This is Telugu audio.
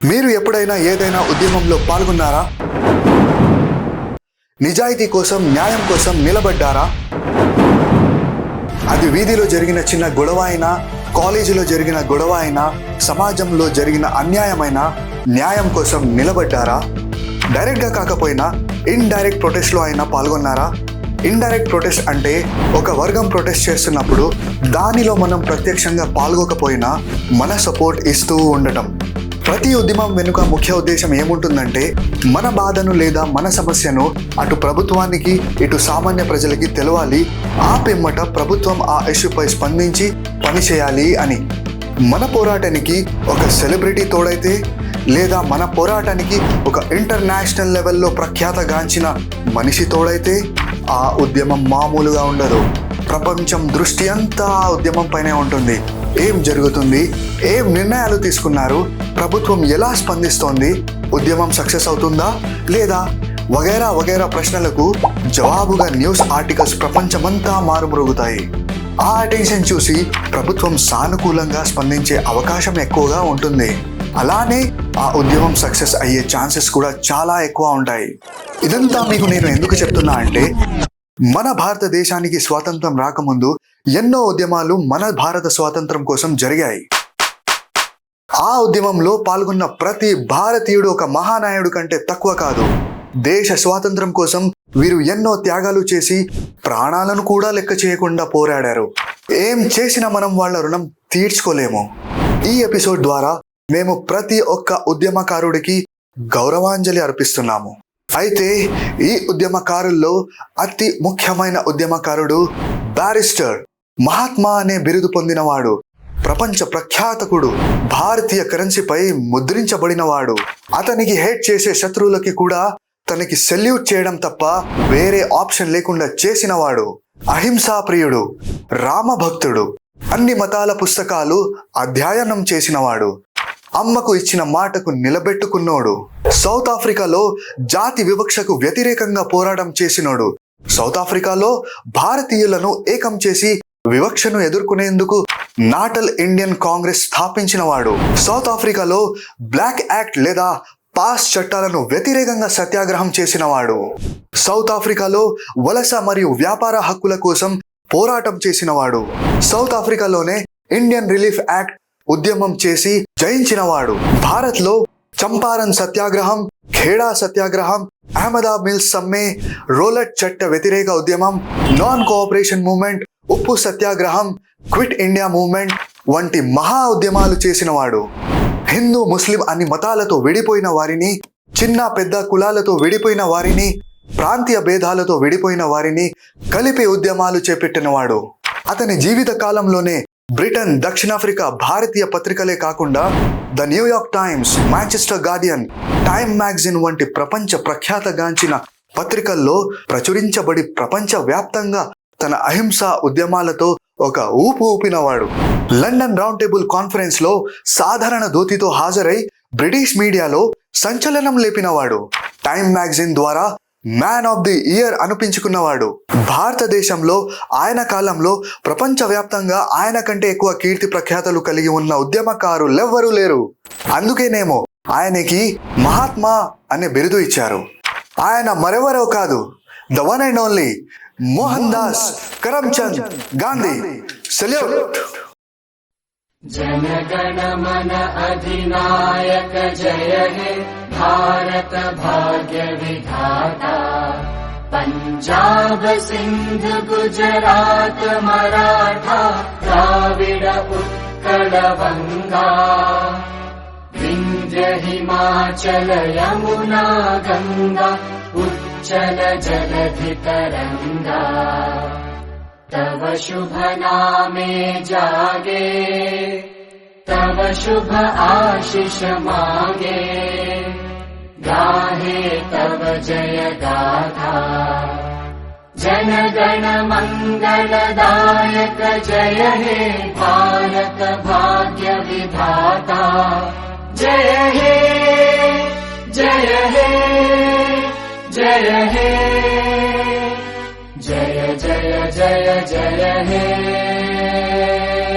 మీరు ఎప్పుడైనా ఏదైనా ఉద్యమంలో పాల్గొన్నారా? నిజాయితీ కోసం న్యాయం కోసం నిలబడ్డారా? అది వీధిలో జరిగిన చిన్న గొడవ అయినా కాలేజీలో జరిగిన గొడవ అయినా సమాజంలో జరిగిన అన్యాయమైన న్యాయం కోసం నిలబడ్డారా? డైరెక్ట్గా కాకపోయినా ఇండైరెక్ట్ ప్రొటెస్ట్లో అయినా పాల్గొన్నారా? ఇండైరెక్ట్ ప్రొటెస్ట్ అంటే ఒక వర్గం ప్రొటెస్ట్ చేస్తున్నప్పుడు దానిలో మనం ప్రత్యక్షంగా పాల్గొకపోయినా మన సపోర్ట్ ఇస్తూ ఉండటం. ప్రతి ఉద్యమం వెనుక ముఖ్య ఉద్దేశం ఏముంటుందంటే మన బాధను లేదా మన సమస్యను అటు ప్రభుత్వానికి ఇటు సామాన్య ప్రజలకి తెలవాలి. ఆ పిమ్మట ప్రభుత్వం ఆ ఇష్యూపై స్పందించి పనిచేయాలి అని. మన పోరాటానికి ఒక సెలబ్రిటీ తోడైతే లేదా మన పోరాటానికి ఒక ఇంటర్నేషనల్ లెవెల్లో ప్రఖ్యాతగాంచిన మనిషి తోడైతే ఆ ఉద్యమం మామూలుగా ఉండదు. ప్రపంచం దృష్టి అంతా ఆ ఉద్యమం పైనే ఉంటుంది. ఏం జరుగుతుంది? ఏం నిర్ణయాలు తీసుకున్నారు? ప్రభుత్వం ఎలా స్పందిస్తోంది? ఉద్యమం సక్సెస్ అవుతుందా? లేదా వగైరా వగైరా ప్రశ్నలకు జవాబుగా న్యూస్ ఆర్టికల్స్ ప్రపంచమంతా మారుమ్రోగుతాయి. ఆ అటెన్షన్ చూసి ప్రభుత్వం సానుకూలంగా స్పందించే అవకాశం ఎక్కువగా ఉంటుంది. అలానే ఆ ఉద్యమం సక్సెస్ అయ్యే ఛాన్సెస్ కూడా చాలా ఎక్కువ ఉంటాయి. ఇదంతా మీకు నేను ఎందుకు చెప్తున్నా అంటే మన భారతదేశానికి స్వాతంత్రం రాకముందు ఎన్నో ఉద్యమాలు మన భారత స్వాతంత్రం కోసం జరిగాయి. ఆ ఉద్యమంలో పాల్గొన్న ప్రతి భారతీయుడు ఒక మహానాయుడు కంటే తక్కువ కాదు. దేశ స్వాతంత్రం కోసం వీరు ఎన్నో త్యాగాలు చేసి ప్రాణాలను కూడా లెక్క చేయకుండా పోరాడారు. ఏం చేసినా మనం వాళ్ళ రుణం తీర్చుకోలేము. ఈ ఎపిసోడ్ ద్వారా మేము ప్రతి ఒక్క ఉద్యమకారుడికి గౌరవాంజలి అర్పిస్తున్నాము. అయితే ఈ ఉద్యమకారుల్లో అతి ముఖ్యమైన ఉద్యమకారుడు బ్యారిస్టర్ మహాత్మా అనే బిరుదు పొందినవాడు ప్రపంచ ప్రఖ్యాతకుడు భారతీయ కరెన్సీపై ముద్రించబడినవాడు. అతనికి హేట్ చేసే శత్రువులకి కూడా తనకి సెల్యూట్ చేయడం తప్ప వేరే ఆప్షన్ లేకుండా చేసినవాడు. అహింసా ప్రియుడు రామభక్తుడు. అన్ని మతాల పుస్తకాలు అధ్యయనం చేసినవాడు. అమ్మకు ఇచ్చిన మాటకు నిలబెట్టుకున్నోడు. సౌత్ ఆఫ్రికాలో జాతి వివక్షకు వ్యతిరేకంగా పోరాటం చేసినోడు. సౌత్ ఆఫ్రికాలో భారతీయులను ఏకం చేసి వివక్షను ఎదుర్కొనేందుకు నాటల్ ఇండియన్ కాంగ్రెస్ స్థాపించినవాడు సౌత్ ఆఫ్రికాలో బ్లాక్ యాక్ట్ లేదా పాస్ చట్టాలను వ్యతిరేకంగా సత్యాగ్రహం చేసినవాడు సౌత్ ఆఫ్రికాలో వలస మరియు వ్యాపార హక్కుల కోసం పోరాటం చేసినవాడు సౌత్ ఆఫ్రికాలోనే ఇండియన్ రిలీఫ్ యాక్ట్ ఉద్యమం చేసి జయించినవాడు భారత్లో చంపారన్ సత్యాగ్రహం ఖేడా సత్యాగ్రహం అహ్మదాబ్ మిల్స్ సమ్మె రోలట్ చట్ట వ్యతిరేక ఉద్యమం నాన్ కోఆపరేషన్ మూమెంట్ ఉప్పు సత్యాగ్రహం క్విట్ ఇండియా మూవ్మెంట్ వంటి మహా ఉద్యమాలు చేసినవాడు. హిందూ ముస్లిం అన్ని మతాలతో విడిపోయిన వారిని చిన్న పెద్ద కులాలతో విడిపోయిన వారిని ప్రాంతీయ భేదాలతో విడిపోయిన వారిని కలిపి ఉద్యమాలు చేపెట్టినవాడు. అతని జీవిత కాలంలోనే బ్రిటన్ దక్షిణాఫ్రికా భారతీయ పత్రికలే కాకుండా the New York Times Manchester Guardian Time magazine వంటి ప్రపంచ ప్రఖ్యాతగాంచిన పత్రికల్లో ప్రచురించబడి ప్రపంచ వ్యాప్తంగా తన అహింస ఉద్యమాలతో ఒక ఊపు ఊపినవాడు. లండన్ రౌండ్ టేబుల్ కాన్ఫరెన్స్లో సాధారణ ధోతితో హాజరై బ్రిటిష్ మీడియాలో సంచలనం లేపినవాడు. టైమ్ మ్యాగజైన్ ద్వారా మ్యాన్ ఆఫ్ ది ఇయర్ అనిపించుకున్నవాడు. భారతదేశంలో ఆయన కాలంలో ప్రపంచవ్యాప్తంగా ఆయన కంటే ఎక్కువ కీర్తి ప్రఖ్యాతలు కలిగి ఉన్న ఉద్యమకారులెవ్వరూ లేరు. అందుకేనేమో ఆయనకి మహాత్మా అనే బిరుదు ఇచ్చారు. ఆయన మరెవరో కాదు. The one and only Mohandas Karamchand Gandhi. Salute. Jana Gana Mana अधिनायक जय हे। भारत भाग्य विधाता। पंजाब सिंध गुजरात मराठा। द्राविड उत्कल बंगा विंध्य हिमाचल यमुना गंगा। उच्चल जलधि तरङ्गा तव शुभ नामे जागे। तव शुभ आशिष मागे। गाहे तव जय गाथा। जन गण मङ्गलदायक जय हे भारत भाग्य विधाता। जय जय जय जय जय हे